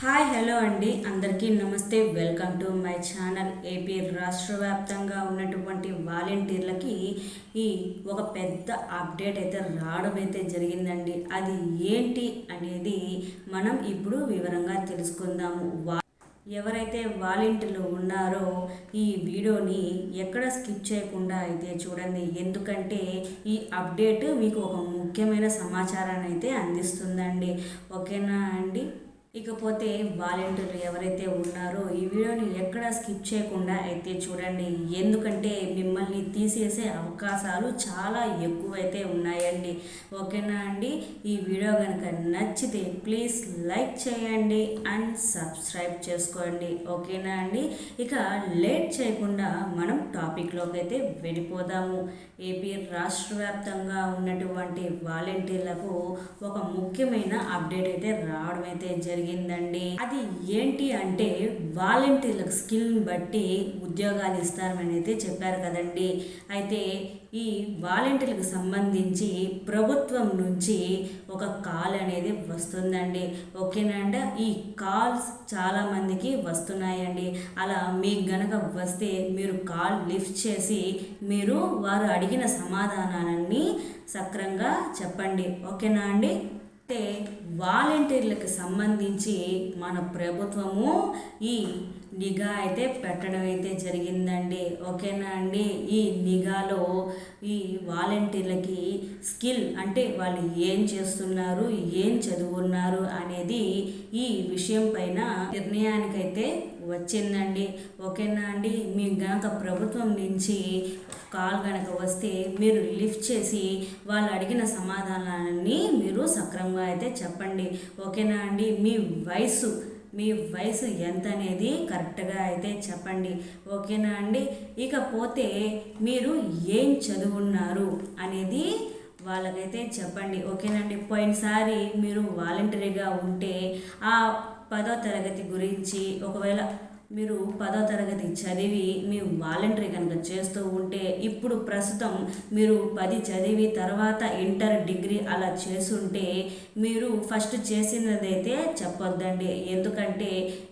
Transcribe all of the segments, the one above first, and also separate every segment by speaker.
Speaker 1: Hi hello అండి. అందరికీ నమస్తే. Welcome to my channel. AP రాష్ట్ర వ్యాప్తంగా ఉన్నటువంటి వాలంటీర్లకి ఈ ఒక పెద్ద అప్డేట్ అయితే రావడం అయితే జరిగిందండి. అది ఏంటి అనేది మనం ఇప్పుడు వివరంగా తెలుసుకుందాము. వా ఎవరైతే వాలంటీర్లు ఉన్నారో ఈ వీడియోని ఎక్కడ స్కిప్ చేయకుండా అయితే చూడండి. ఎందుకంటే ఈ అప్డేట్ మీకు ఒక ముఖ్యమైన సమాచారాన్ని అయితే అందిస్తుందండి. ఓకేనా అండి? ఇకపోతే వాలంటీర్లు ఎవరైతే ఉన్నారో ఈ వీడియోని ఎక్కడ స్కిప్ చేయకుండా అయితే చూడండి. ఎందుకంటే మిమ్మల్ని తీసేసే అవకాశాలు చాలా ఎక్కువైతే ఉన్నాయండి. ఓకేనా అండి? ఈ వీడియో కనుక నచ్చితే ప్లీజ్ లైక్ చేయండి అండ్ సబ్స్క్రైబ్ చేసుకోండి. ఓకేనా అండి? ఇక లేట్ చేయకుండా మనం టాపిక్లోకి అయితే వెళ్ళిపోదాము. ఏపీ రాష్ట్ర వ్యాప్తంగా ఉన్నటువంటి వాలంటీర్లకు ఒక ముఖ్యమైన అప్డేట్ అయితే రావడం అయితే జరిగింది. జరిగిందండి. అది ఏంటి అంటే వాలంటీర్లకు స్కిల్ని బట్టి ఉద్యోగాలు ఇస్తారని అయితే చెప్పారు కదండి. అయితే ఈ వాలంటీర్లకు సంబంధించి ప్రభుత్వం నుంచి ఒక కాల్ అనేది వస్తుందండి. ఓకేనండి? ఈ కాల్స్ చాలామందికి వస్తున్నాయండి. అలా మీకు గనక వస్తే మీరు కాల్ లిఫ్ట్ చేసి మీరు వారు అడిగిన సమాధానాలన్నీ సక్రంగా చెప్పండి. ఓకేనా అండి? అయితే వాలంటీర్లకు సంబంధించి మన ప్రభుత్వము ఈ నిఘా అయితే పెట్టడం అయితే జరిగిందండి. ఓకేనా అండి? ఈ నిఘాలో ఈ వాలంటీర్లకి స్కిల్ అంటే వాళ్ళు ఏం చేస్తున్నారు ఏం చదువున్నారు అనేది ఈ విషయం పైన నిర్ణయానికైతే వచ్చిందండి. ఓకేనా అండి? మీ గనక ప్రభుత్వం నుంచి కాల్ కనుక వస్తే మీరు లిఫ్ట్ చేసి వాళ్ళు అడిగిన సమాధానాన్ని మీరు సక్రమంగా అయితే చెప్పండి. చెప్పండి. ఓకేనా అండి? మీ వయసు మీ వయసు ఎంత అనేది కరెక్ట్గా అయితే చెప్పండి. ఓకేనా అండి? ఇకపోతే మీరు ఏం చదువున్నారు అనేది వాళ్ళకైతే చెప్పండి. ఓకేనండి పోయినసారి మీరు వాలంటరీగా ఉంటే ఆ పదో తరగతి గురించి ఒకవేళ మీరు పదో తరగతి చదివి మీ వాలంటరీ కనుక చేస్తూ ఉంటే ఇప్పుడు ప్రస్తుతం మీరు పది చదివి తర్వాత ఇంటర్ డిగ్రీ అలా చేసుంటే మీరు ఫస్ట్ చేసినదైతే చెప్పొద్దండి. ఎందుకంటే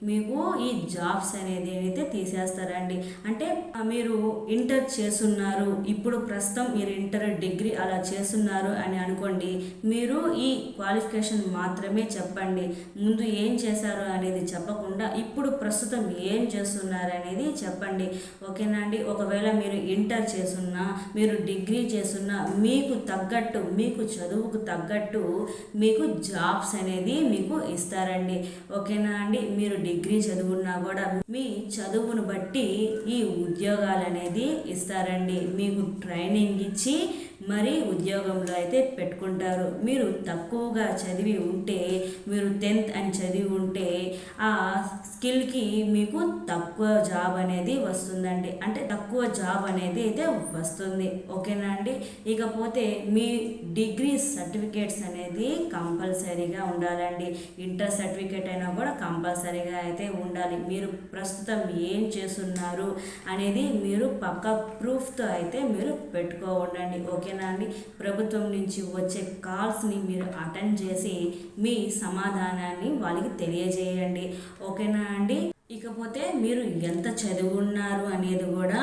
Speaker 1: మీకు ఈ జాబ్స్ అనేది అయితే తీసేస్తారండి. అంటే మీరు ఇంటర్ చేస్తున్నారు ఇప్పుడు ప్రస్తుతం మీరు ఇంటర్ డిగ్రీ అలా చేస్తున్నారు అని అనుకోండి మీరు ఈ క్వాలిఫికేషన్ మాత్రమే చెప్పండి. ముందు ఏం చేశారు అనేది చెప్పకుండా ఇప్పుడు ప్రస్తుతం ఏం చేస్తున్నారనేది చెప్పండి. ఓకేనా అండి? ఒకవేళ మీరు ఇంటర్ చేస్తున్నా మీరు డిగ్రీ చేస్తున్నా మీకు తగ్గట్టు మీకు చదువుకు తగ్గట్టు మీకు జాబ్స్ అనేది మీకు ఇస్తారండి. ఓకేనా అండి? మీరు డిగ్రీ చదువున్నా కూడా మీ చదువును బట్టి ఈ ఉద్యోగాలు అనేది ఇస్తారండి. మీకు ట్రైనింగ్ ఇచ్చి మరి ఉద్యోగంలో అయితే పెట్టుకుంటారు. మీరు తక్కువగా చదివి ఉంటే మీరు టెన్త్ అని చదివి ఉంటే ఆ స్కిల్కి మీకు తక్కువ జాబ్ అనేది వస్తుందండి. అంటే తక్కువ జాబ్ అనేది అయితే వస్తుంది. ఓకేనా అండి? ఇకపోతే మీ డిగ్రీ సర్టిఫికేట్స్ అనేది కంపల్సరీగా ఉండాలండి. ఇంటర్ సర్టిఫికేట్ అయినా కూడా కంపల్సరీగా అయితే ఉండాలి. మీరు ప్రస్తుతం ఏం చేస్తున్నారు అనేది మీరు పక్క ప్రూఫ్తో అయితే మీరు పెట్టుకో ఉండండి ఓకేనా అండి? ప్రభుత్వం నుంచి వచ్చే కాల్స్ని మీరు అటెండ్ చేసి మీ సమాధానాన్ని వాళ్ళకి తెలియజేయండి. ఓకేనా అండి. ఇకపోతే మీరు ఎంత చదువున్నారు అనేది కూడా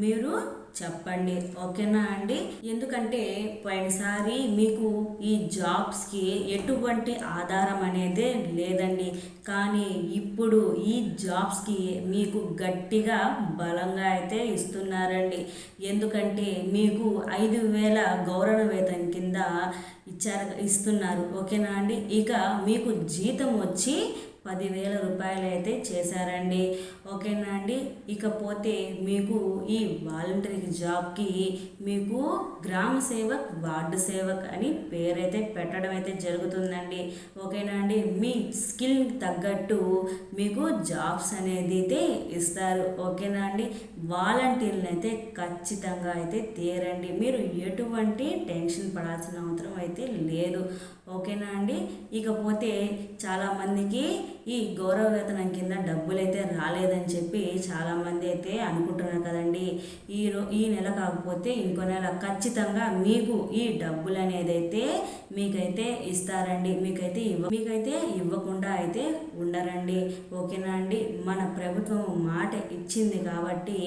Speaker 1: మీరు చెప్పండి. ఓకేనా అండి? ఎందుకంటే పోయినసారి మీకు ఈ జాబ్స్కి ఎటువంటి ఆధారం అనేది లేదండి. కానీ ఇప్పుడు ఈ జాబ్స్కి మీకు గట్టిగా బలంగా అయితే ఇస్తున్నారండి. ఎందుకంటే మీకు ఐదు వేల గౌరవ వేతన కింద ఇచ్చారు ఇస్తున్నారు. ఓకేనా అండి? ఇక మీకు జీతం వచ్చి పదివేల రూపాయలు అయితే చేశారండి. ఓకేనా అండి? ఇకపోతే మీకు ఈ వాలంటరీ జాబ్కి మీకు గ్రామ సేవక్ వార్డు సేవక్ అని పేరైతే పెట్టడం అయితే జరుగుతుందండి. ఓకేనా అండి? మీ స్కిల్ తగ్గట్టు మీకు జాబ్స్ అనేది అయితే ఇస్తారు. ఓకేనా అండి? వాలంటీర్లు అయితే ఖచ్చితంగా అయితే తీరండి. మీరు ఎటువంటి టెన్షన్ పడాల్సిన అవసరం అయితే లేదు. ఓకేనా అండి? ఇకపోతే చాలామందికి ఈ గౌరవ వేతనం కింద డబ్బులైతే రాలేదని చెప్పి చాలామంది అయితే అనుకుంటున్నారు కదండి. ఈ రో ఈ నెల కాకపోతే ఇంకో నెల ఖచ్చితంగా మీకు ఈ డబ్బులు అనేది అయితే మీకైతే ఇస్తారండి. మీకైతే ఇవ్వ మీకైతే ఇవ్వకుండా అయితే ఉండరండి. ఓకేనా అండి? మన ప్రభుత్వం మాట ఇచ్చింది కాబట్టి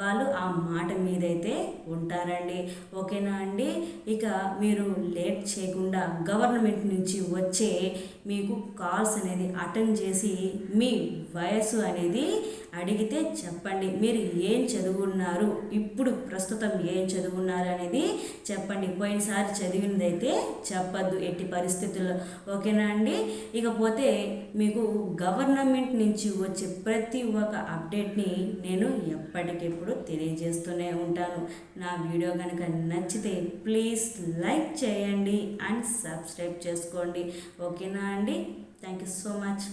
Speaker 1: వాళ్ళు ఆ మాట మీదైతే ఉంటారండి. ఓకేనా అండి? ఇక మీరు లేట్ చేయకుండా గవర్నమెంట్ నుంచి వచ్చే మీకు కాల్స్ అనేది అటెండ్ చే చేసి మీ వయసు అనేది అడిగితే చెప్పండి. మీరు ఏం చదువున్నారు? ఇప్పుడు ప్రస్తుతం ఏం చదువున్నారు అనేది చెప్పండి. పోయినసారి చదివినదైతే చెప్పద్దు ఎట్టి పరిస్థితుల్లో. ఓకేనా అండి? ఇకపోతే మీకు గవర్నమెంట్ నుంచి వచ్చే ప్రతి ఒక్క అప్డేట్ని నేను ఎప్పటికెప్పుడు తెలియజేస్తూనే ఉంటాను. నా వీడియో కనుక నచ్చితే ప్లీజ్ లైక్ చేయండి అండ్ సబ్స్క్రైబ్ చేసుకోండి. ఓకేనా అండి? Thank you so much.